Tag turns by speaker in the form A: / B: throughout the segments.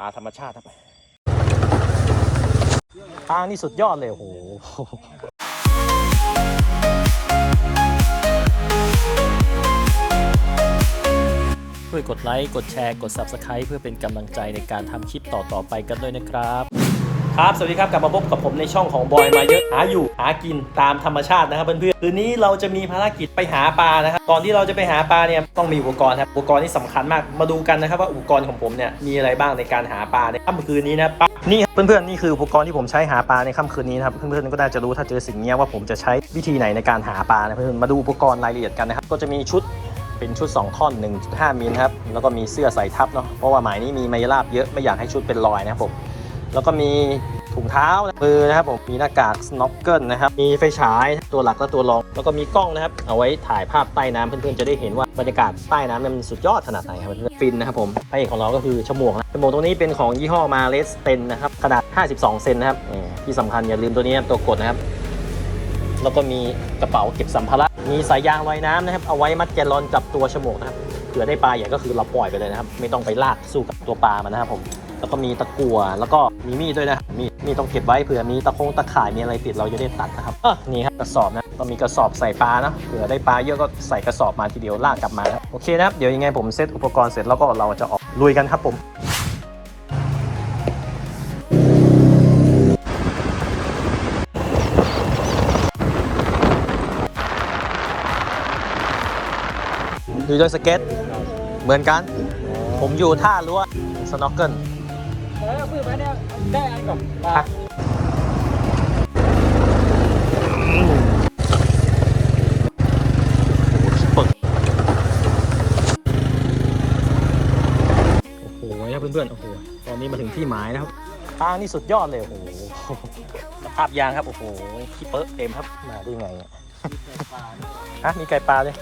A: ปลาธรรมชาติครับปลานี่สุดยอดเลยโอ้โหช่วยกดไลค์ กดแชร์ กด Subscribe เพื่อเป็นกำลังใจในการทำคลิปต่อ ๆ ไปกันด้วยนะครับ ครับ สวัสดีครับ กลับมาพบกับผมในช่องของบอยมาเยอะหาอยู่หากินตามธรรมชาตินะครับเพื่อนๆคืนนี้เราจะมีภารกิจไปหาปลานะครับก่อนที่เราจะไปหาปลาเนี่ยต้องมีอุปกรณ์ครับอุปกรณ์นี่สำคัญมากมาดูกันนะครับว่าอุปกรณ์ของผมเนี่ยมีอะไรบ้างในการหาปลาในค่ำคืนนี้นะครับนี่ครับเพื่อนๆนี่คืออุปกรณ์ที่ผมใช้หาปลาในค่ำคืนนี้นะครับเพื่อนๆก็น่าจะรู้ถ้าเจอสิ่งนี้ว่าผมจะใช้วิธีไหนในการหาปลานะเพื่อนๆมาดูอุปกรณ์รายละเอียดกันนะครับก็จะมีชุดเป็นชุด 2 ท่อน 1.5มิลครับแล้วก็มีเสื้อใส่ทับเนาะเพราะว่าหมายนี้มีไมลาบเยอะไม่อยากให้ชุดเป็นรอยนะครับผม แล้วก็มีถุงเท้ามือนะครับผมมีหน้ากากสโนว์เกิลนะครับมีไฟฉายตัวหลักและตัวรอง แล้วก็มีกล้องนะครับ เอาไว้ถ่ายภาพใต้น้ำเพื่อนๆจะได้เห็นว่าบรรยากาศใต้น้ำมันสุดยอดขนาดไหนครับเพื่อนฟินนะครับผมพระเอกของเราก็คือฉมวกนะฉมวกตัวนี้เป็นของยี่ห้อมาเลสเตนนะครับขนาด 52 เซนนะครับที่สำคัญอย่าลืมตัวนี้ตัวกดนะครับแล้วก็มีกระเป๋าเก็บสัมภาระมีสายยางลอยน้ำนะครับเอาไว้มัดแกลลอนกับตัวฉมวกนะครับเผื่อได้ปลาใหญ่ก็คือเราปล่อยไปเลยนะครับ ไม่ต้องไปลากสู้กับตัวปลามันนะครับผม แล้วก็มีตะกั่วแล้วก็มีมีดด้วยนะมีดมีดต้องเก็บไว้เผื่อมีตะคงตะข่ายมีอะไรติดเราจะได้ตัดนะครับนี่ครับกระสอบนะต้องมีกระสอบใส่ปลานะเผื่อได้ปลาเยอะก็ใส่กระสอบมาทีเดียวลากกลับมาครับโอเคนะครับเดี๋ยวยังไงผมเซตอุปกรณ์เสร็จแล้วก็เราจะออกลุยกันครับผมดูด้วยสเก็ต เหมือนกัน ผมอยู่ท่ารั้วสโนว์เกิล
B: แล้วปืนมาเนี่ยได้อันก่อน
A: อะปึกโอ้โหนะเพื่อนๆ โอ้โห ตอนนี้มาถึงที่หมายนะครับทางนี่สุดยอดเลย โอ้โหสภาพยางครับ โอ้โหขี้เป๊ะเต็มครับ มาได้ไงเนี่ยฮะ มีไก่ปลาเลย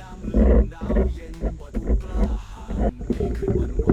C: I'm Could one more?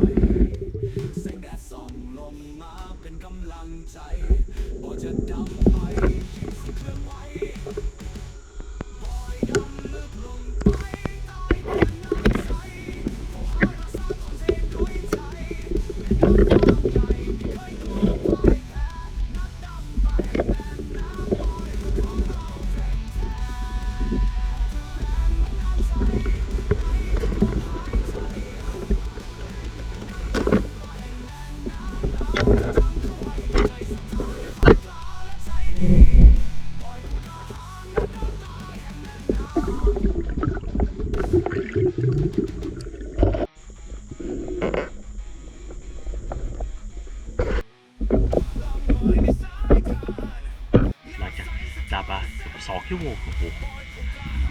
C: ชั่วโม
D: งโอ้โห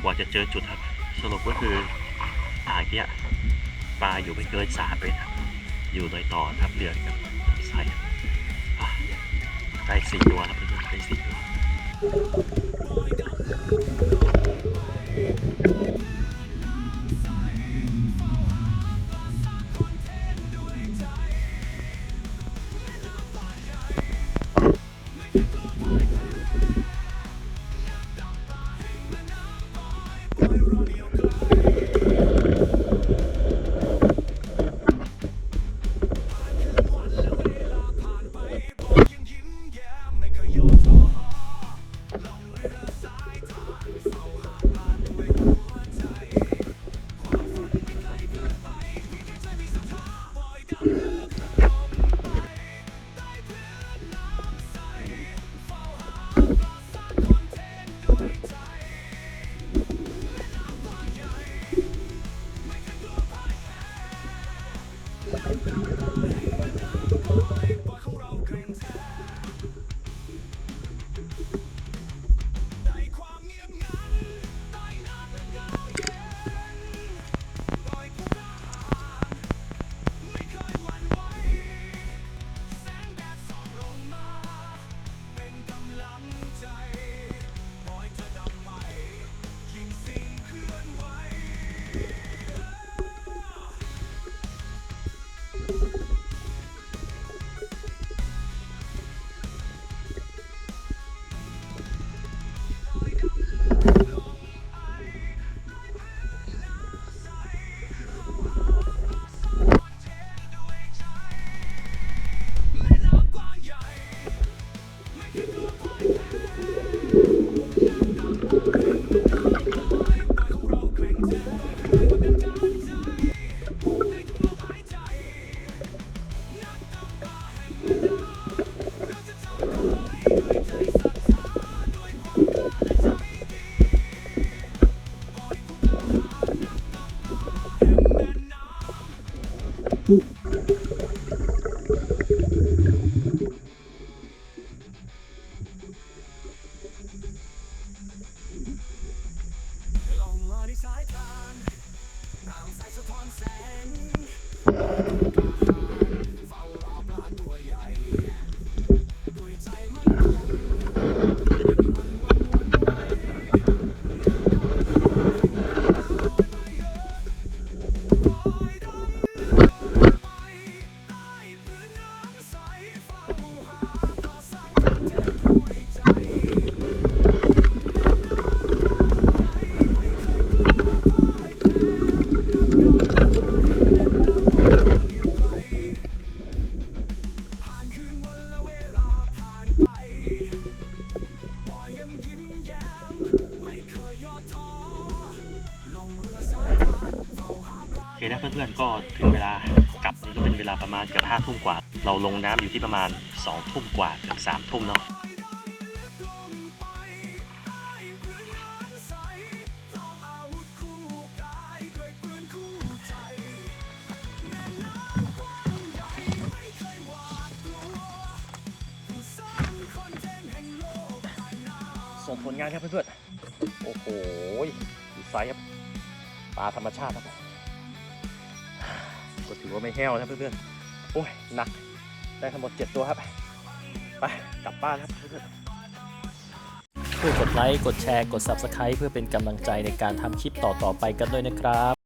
D: กว่าจะเจอจุดครับสรุปก็คืออ่างเนี้ยปลาอยู่ไม่เกินสามเลยครับอยู่ลอยต่อทับเรือกับใส่อะได้สี่ตัวครับเพื่อนได้สี่ตัว Thank you. Thank you. เพื่อนๆก็ถึงเวลากลับนี่ก็เป็นเวลาประมาณเกือบห้าทุ่มกว่า เราลงน้ำอยู่ที่ประมาณสองทุ่มกว่าถึงสามทุ่มเนาะส่งผลงานครับเพื่อนๆ โอ้โหดูไซส์ครับ ปลาธรรมชาติครับ ถือว่าไม่แห้วนะเพื่อนๆ โอ้ยหนัก ได้ทั้งหมด 7 ตัวครับ ไปกลับบ้านครับเพื่อนๆช่วยกดไลค์ กดแชร์ กด Subscribe เพื่อเป็นกำลังใจในการทำคลิปต่อๆไปกันด้วยนะครับ